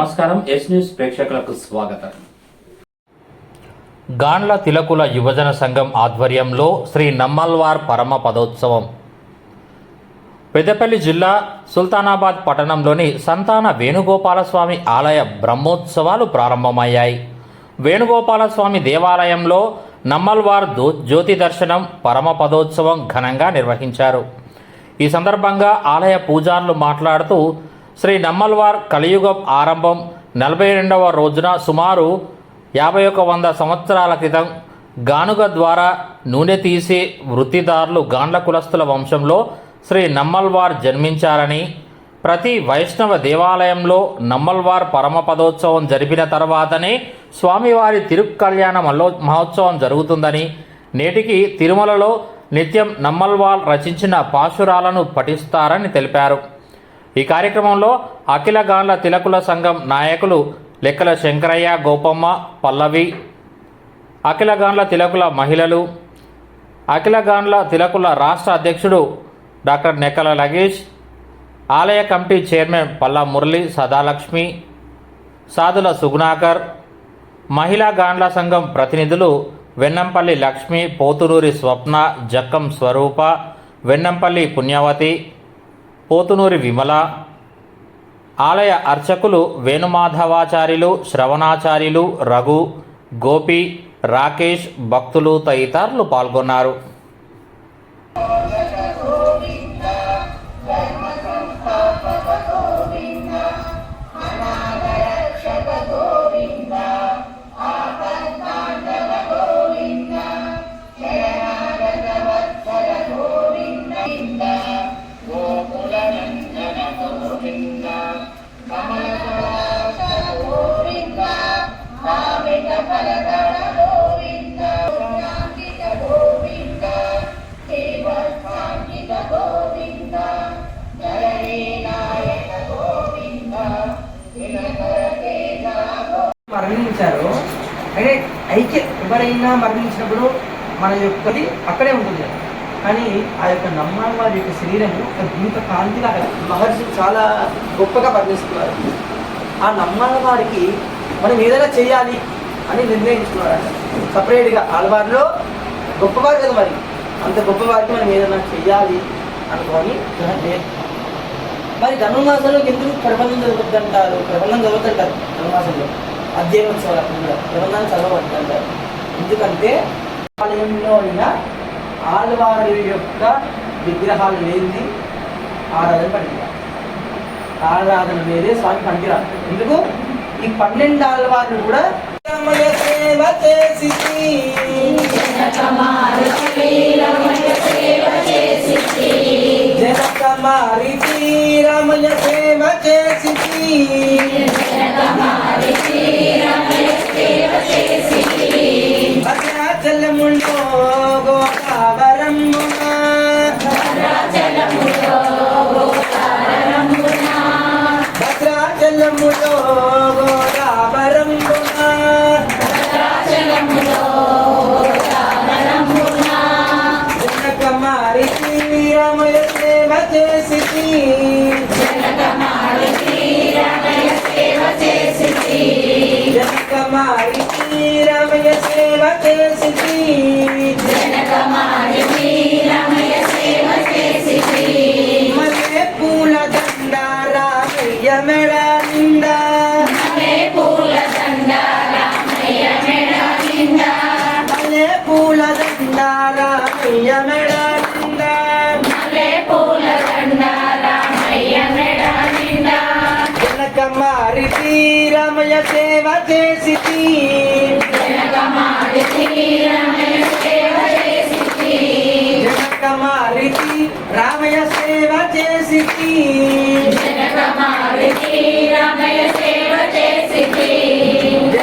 నమస్కారం yes news ప్రేక్షకులకు స్వాగతం. గాండ్ల తిలకుల యువజన సంఘం ఆధ్వర్యంలో శ్రీ నమ్మల్వార్ పరమ పదోత్సవం. పెద్దపల్లి జిల్లా సుల్తానాబాద్ పట్టణంలోని సంతాన వేణుగోపాలస్వామి ఆలయ బ్రహ్మోత్సవాలు ప్రారంభమయ్యాయి. వేణుగోపాలస్వామి దేవాలయంలో నమ్మల్వార్ దో జ్యోతి దర్శనం పరమ పదోత్సవం ఘనంగా నిర్వహించారు. ఈ సందర్భంగా ఆలయ పూజారులు మాట్లాడుతూ శ్రీ నమ్మల్వార్ కలియుగం ఆరంభం నలభై రెండవ రోజున సుమారు యాభై ఒక వంద సంవత్సరాల క్రితం గానుగ ద్వారా నూనె తీసి వృత్తిదారులు గాండ్ల కులస్తుల వంశంలో శ్రీ నమ్మల్వార్ జన్మించారని ప్రతి వైష్ణవ దేవాలయంలో నమ్మల్వార్ పరమపదోత్సవం జరిపిన తర్వాతనే స్వామివారి తిరుక్కల్యాణ మల్లో మహోత్సవం జరుగుతుందని నేటికి తిరుమలలో నిత్యం నమ్మల్వాల్ రచించిన పాశురాలను పఠిస్తారని తెలిపారు. ఈ కార్యక్రమంలో అఖిల గాన్ల తిలకుల సంఘం నాయకులు లెక్కల శంకరయ్య గోపమ్మ పల్లవి అఖిల గాన్ల తిలకుల మహిళలు అఖిల గాన్ల తిలకుల రాష్ట్ర అధ్యక్షుడు డాక్టర్ నెక్కల లగేష్ ఆలయ కమిటీ చైర్మన్ పల్లా మురళి సదాలక్ష్మి సాధుల సుగుణాకర్ మహిళా గాండ్ల సంఘం ప్రతినిధులు వెన్నంపల్లి లక్ష్మి పోతునూరి స్వప్న జక్కం స్వరూప వెన్నంపల్లి పుణ్యవతి పోతునూరి విమల. ఆలయ అర్చకులు వేణుమాధవాచార్యులు శ్రవణాచార్యులు రఘు గోపి రాకేష్ భక్తులు తదితరులు పాల్గొన్నారు. ఎవరైనా మరణించినప్పుడు మన యొక్కది అక్కడే ఉంటుంది. కానీ ఆ యొక్క నమ్మాల వారి యొక్క శరీరం ఒక దీప కాంతిగా మహర్షి చాలా గొప్పగా వర్ణిస్తున్నారు. ఆ నమ్మాల వారికి మనం ఏదైనా చేయాలి అని నిర్ణయించుకున్నారంట. సపరేట్గా ఆలవారిలో గొప్పవారు కదా మరి. అంత గొప్పవారికి మనం ఏదైనా చెయ్యాలి అనుకోని మరి ధనుర్మాసంలో ఎందుకు ప్రబంధం చదవద్దు ప్రబంధం చదవద్దంటారు ధనుర్మాసంలో. అధ్యయనోత్సవాలు అప్పుడు కూడా ప్రబంధాన్ని చదవద్దంటారు. ఎందుకంటే ఆలయంలో ఉన్న ఆళ్వారి యొక్క విగ్రహాలు లేని ఆరాధన పనికిరా ఆరాధన వేరే స్వామి పనికిరా ఎందుకు? ఈ పన్నెండు ఆళ్వారు కూడా రమణ సేవ చేసి జనకమారి రమయ సేవ చేసి పూల దండ రామయ్య మెడ నిండా. జనకమారి శ్రీరామయ సేవ చేసి జనకమారి రామయ సేవ చేసి జనకమారి రామయ సేవ చేసి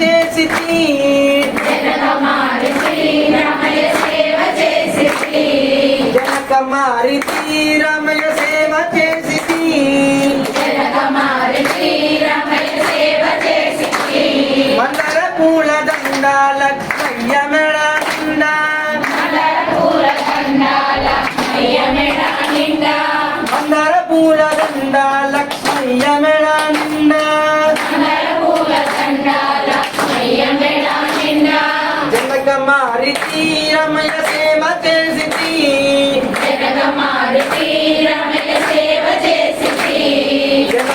చేసి జనక మారి రమయ సేవ చేసి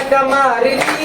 జనక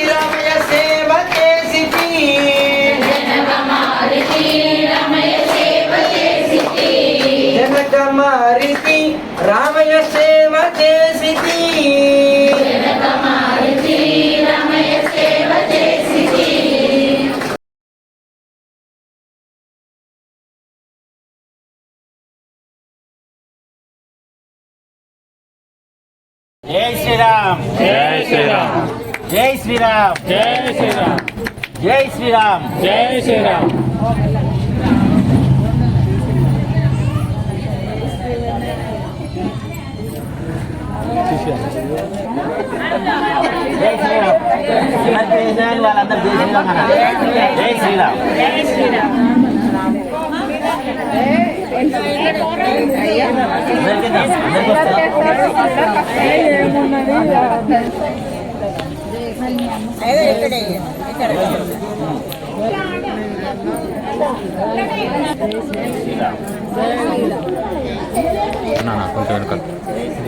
జై శ్రీరామ్ జై శ్రీరామ్ జై శ్రీరామ్ జై శ్రీరామ్ జై శ్రీరామ్ జై శ్రీరామ్ జై శ్రీరామ్ వాళ్ళందరూ జై శ్రీరామ్ అన్నారు జై శ్రీరామ్ కొంచెం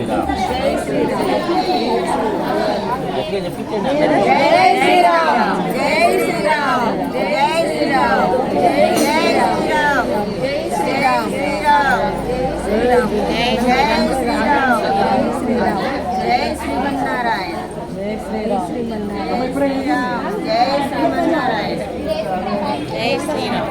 దా, జై శ్రీరామ్ జై శ్రీరామ్. జై శ్రీరామ్ గట్టిగా చెప్పించండి అందరికీ. జై శ్రీమన్నారాయణ జై శ్రీరామ్ జై శ్రీమన్నారాయణ జై శ్రీరామ్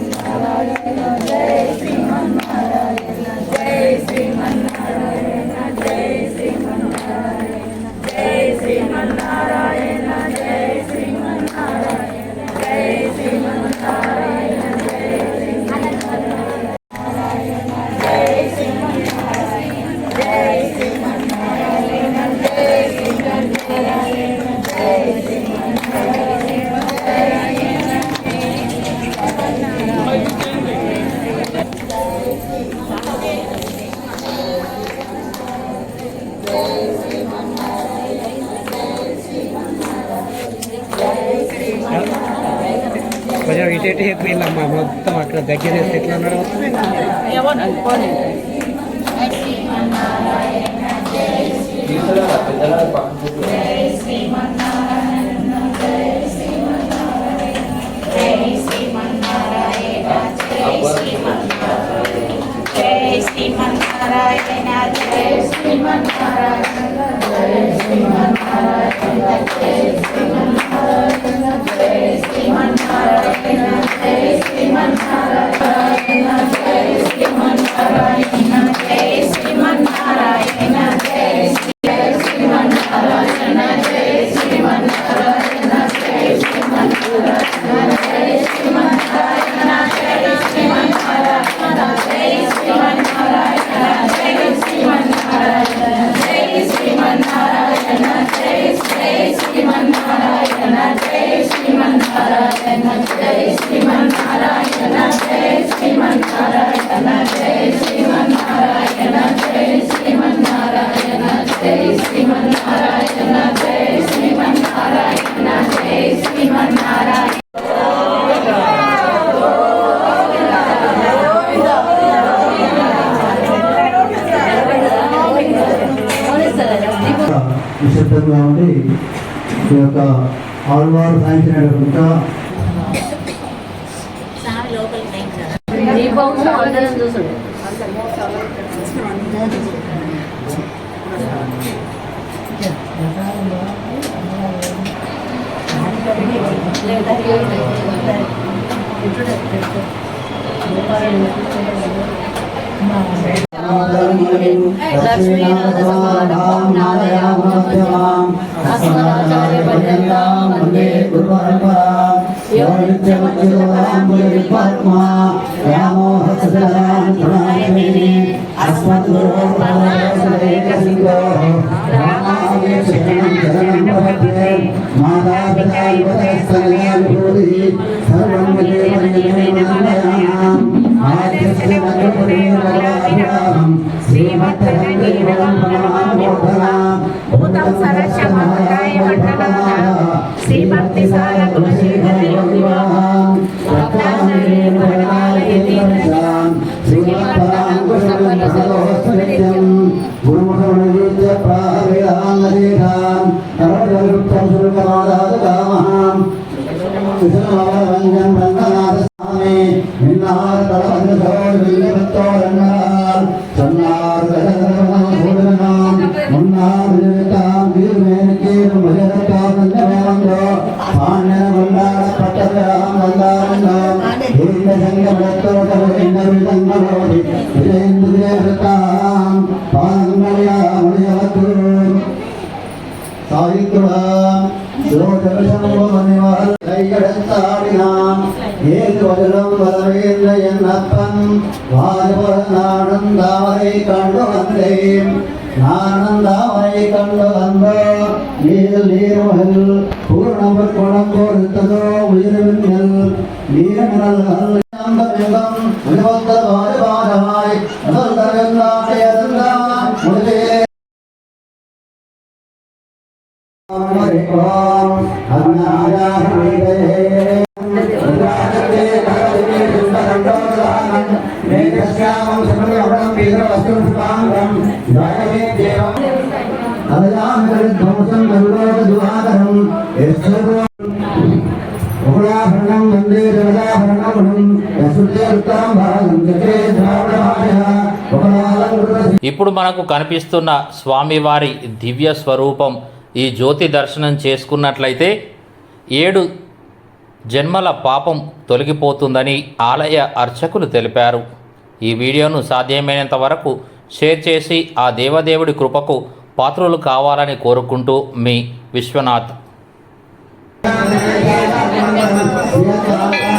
రేపు ఇలా మా మొత్తం అక్కడ దగ్గర ఎట్లా శ్రీమన్నారాయణ జయ Srimannarayana I'm tired of Simon లక్ష్మీనాథమానాదయామ్యమాం అస్మదాచార్య పర్యంతం వందే గురు పరంపరా योगित्यवज्रोऽम्बुलिपात्मा व्यामोहसदलान्धनादिनी अस्मद्गुरोपरसदेकसिद्धो रामावेशकनं जगनं भवते माता पिता युवतस्तनयाभिभूतिः सर्वं विदेवनिर्णयानाम् आद्यस्य नगरपुरीवराभिरामं श्रीमत्तरङ्गीवलं परमामोधना भूतं सरस्य महताय मण्डलाय श्रीभक्तिसारगुणशेखर விக்ரமாம் சோதரசம்போதனிவால் கையெடுத்தாடினான் ஏது வஜலம் வரவேந்த என் அப்பன் வாஜபர நானும் தாவரை கண்டு வந்தேன் நானும் தாவரை ఉగ్రాభరణం వందే జగదాభరణం భాగం జగే ఇప్పుడు మనకు కనిపిస్తున్న స్వామివారి దివ్య స్వరూపం ఈ జ్యోతి దర్శనం చేసుకున్నట్లయితే ఏడు జన్మల పాపం తొలగిపోతుందని ఆలయ అర్చకులు తెలిపారు. ఈ వీడియోను సాధ్యమైనంత వరకు షేర్ చేసి ఆ దేవదేవుడి కృపకు పాత్రులు కావాలని కోరుకుంటూ మీ విశ్వనాథ్. يا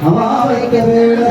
அமாவைக்க வேட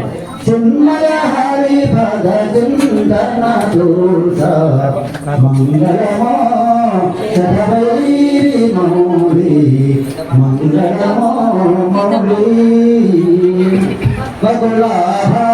చిన్మయ హరి భగ చింతన దోష మంగళమో శరవైరి మౌలి మంగళమో మౌలి బగుళాభరణ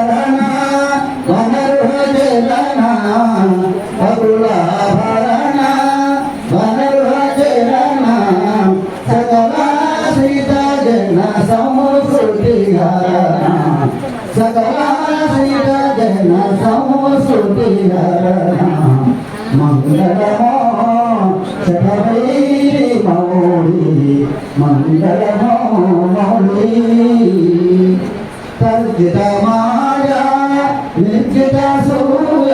మంగళమో శరవైరి మౌళి మంగళమో మౌళి తర్జిత మాయా నిర్జిత సూయ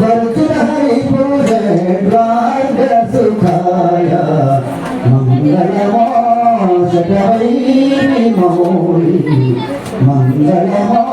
వర్జిత హరి పూజ ద్వార్గ సుఖాయ మంగళమో మౌళి మంగళమో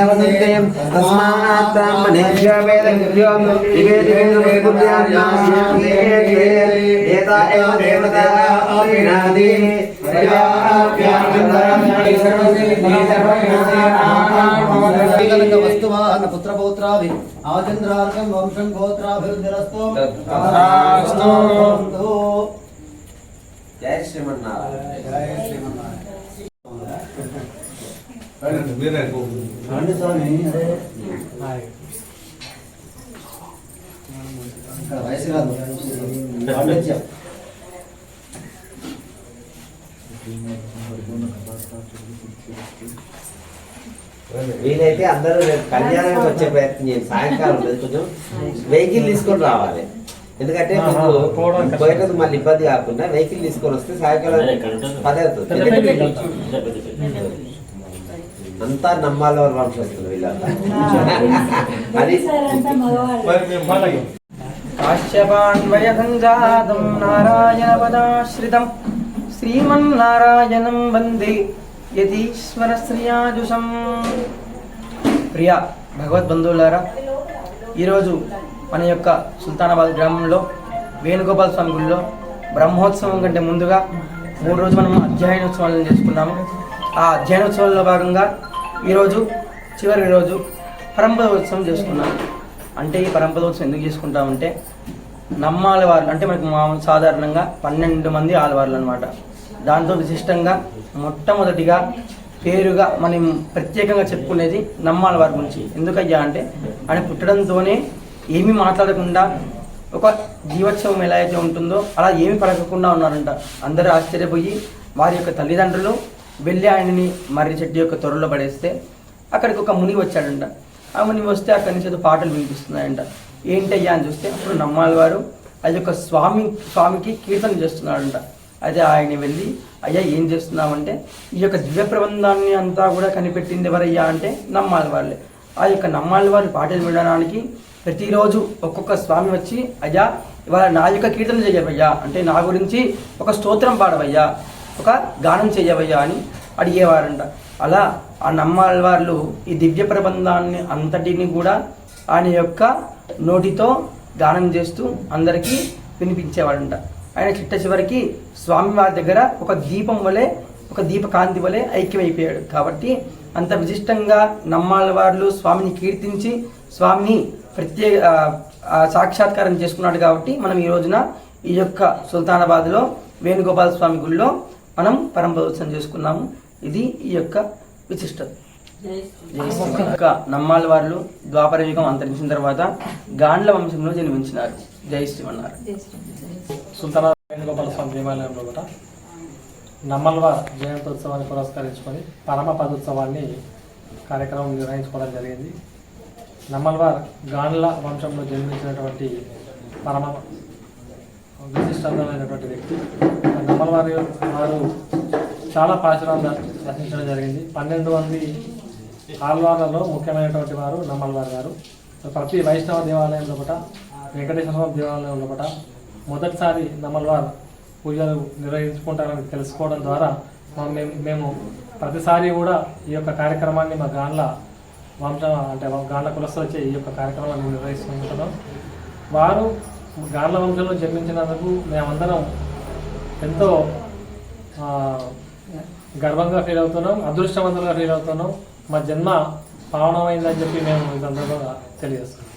వదంతే తస్మాత్ బ్రాహ్మణేభ్యో వేదవిభ్యో నివేది ఏతా ఏవ దేవతా అపినాది వస్తువాహన పుత్రపౌత్రాభి ఆచంద్రార్కం వంశం గోత్రాభివృద్ధిరస్తు. జయ శ్రీమన్నారాయణ స్వామి ఇక్కడ వయసు కాదు వీలైతే అందరూ రేపు కళ్యాణానికి వచ్చే ప్రయత్నం చేయండి. సాయంకాలం లేదు కొంచెం వెహికల్ తీసుకొని రావాలి. ఎందుకంటే మీకు పోయేటది మళ్ళీ ఇబ్బంది కాకుండా వెహికల్ తీసుకొని వస్తే సాయంకాలం పదే అవుతుంది. అంతా నమ్మాల వారి వంశస్తులు వీళ్ళంతా. అది కాశ్యపాన్వయసంజాతం నారాయణపదాశ్రితం శ్రీమన్నారాయణం వందే యతీశ్వర శ్రియాజుషం ప్రియ భగవద్బంధువులారా ఈరోజు మన యొక్క సుల్తానాబాద్ గ్రామంలో వేణుగోపాల స్వామి గుడిలో బ్రహ్మోత్సవం కంటే ముందుగా మూడు రోజులు మనం అధ్యయనోత్సవాలను చేసుకున్నాము. ఆ అధ్యయనోత్సవంలో భాగంగా ఈరోజు చివరి రోజు పరంపదోత్సవం చేసుకున్నాము. అంటే ఈ పరంపదోత్సవం ఎందుకు చేసుకుంటామంటే నమ్మాల వారు అంటే మనకు మామూలు సాధారణంగా పన్నెండు మంది ఆలవార్లు అనమాట దాంతో విశిష్టంగా మొట్టమొదటిగా పేరుగా మనం ప్రత్యేకంగా చెప్పుకునేది నమ్మాల వారి గురించి. ఎందుకయ్యా అంటే ఆయన పుట్టడంతోనే ఏమీ మాట్లాడకుండా ఒక జీవోత్సవం ఎలా అయితే ఉంటుందో అలా ఏమి పలకకుండా ఉన్నారంట. అందరూ ఆశ్చర్యపోయి వారి యొక్క తల్లిదండ్రులు వెళ్ళి ఆయనని మర్రి చెట్టు యొక్క త్వరలో పడేస్తే అక్కడికి ఒక ముని వచ్చాడంట. ఆ ముని వస్తే అక్కడి నుంచి ఏదో పాటలు వినిపిస్తున్నాయంట. ఏంటయ్యా అని చూస్తే అప్పుడు నమ్మాలి వారు అది యొక్క స్వామి స్వామికి కీర్తన చేస్తున్నాడంట. అయితే ఆయన వెళ్ళి అయ్యా ఏం చేస్తున్నామంటే ఈ యొక్క దివ్య ప్రబంధాన్ని అంతా కూడా కనిపెట్టింది ఎవరయ్యా? అంటే నమ్మాలి వాళ్ళే ఆ యొక్క నమ్మాలి వారి పాటలు వినడానికి ప్రతిరోజు ఒక్కొక్క స్వామి వచ్చి అయ్యా ఇవాళ నా యొక్క కీర్తన చేయవయ్యా అంటే నా గురించి ఒక స్తోత్రం పాడవయ్యా ఒక గానం చేయవయ్యా అని అడిగేవారంట. అలా ఆ నమ్మాలి వాళ్ళు ఈ దివ్య ప్రబంధాన్ని అంతటిని కూడా ఆయన యొక్క నోటితో గానం చేస్తూ అందరికీ వినిపించేవాడంట ఆయన చిట్ట చివరికి స్వామివారి దగ్గర ఒక దీపం వలె ఒక దీపకాంతి వలె ఐక్యమైపోయాడు. కాబట్టి అంత విశిష్టంగా నమ్మాల వాళ్ళు స్వామిని కీర్తించి స్వామిని ప్రత్యేక సాక్షాత్కారం చేసుకున్నాడు కాబట్టి మనం ఈ రోజున ఈ యొక్క సుల్తానాబాద్లో వేణుగోపాల స్వామి గుడిలో మనం పరంపరోత్సవం చేసుకున్నాము. ఇది ఈ యొక్క విశిష్టత. యొక్క నమ్మాల వారు ద్వాపర యుగం అంతరించిన తర్వాత గాండ్ల వంశంలో జన్మించినారు. జై శ్రీమన్నారు సుల్తానా వేణుగోపాల స్వామి దేవాలయంలో కూడా నమ్మల్వ జయంతోత్సవాన్ని పురస్కరించుకొని పరమ పదోత్సవాన్ని కార్యక్రమం నిర్వహించుకోవడం జరిగింది. నమ్మల్వార్ గాన్ల వంశంలో జన్మించినటువంటి పరమ విశిష్టమైనటువంటి వ్యక్తి. నమ్మల్వారి వారు చాలా పాశురాలు రచించడం జరిగింది. పన్నెండు మంది ఆల్వార్లలో ముఖ్యమైనటువంటి వారు నమ్మల్వారి గారు. ప్రతి వైష్ణవ దేవాలయంలో ఒకట వెంకటేశ్వర స్వామి దేవాలయంలో ఒకట. మొదటిసారి నమ్మల్వార్ పూజలు నిర్వహించుకుంటారని తెలుసుకోవడం ద్వారా మా- మేము మేము ప్రతిసారి కూడా ఈ యొక్క కార్యక్రమాన్ని మా గాన్ల వంశ అంటే గాండ్ల కులస్తులు వచ్చే ఈ యొక్క కార్యక్రమాన్ని నిర్వహిస్తుంటున్నాం వారు గాండ్ల వంశంలో జన్మించినందుకు మేమందరం ఎంతో గర్వంగా ఫీల్ అవుతున్నాం అదృష్టవంతంగా ఫీల్ అవుతున్నాం. మా జన్మ పావనమైందని చెప్పి మేము ఈ సందర్భంగా తెలియజేస్తున్నాం.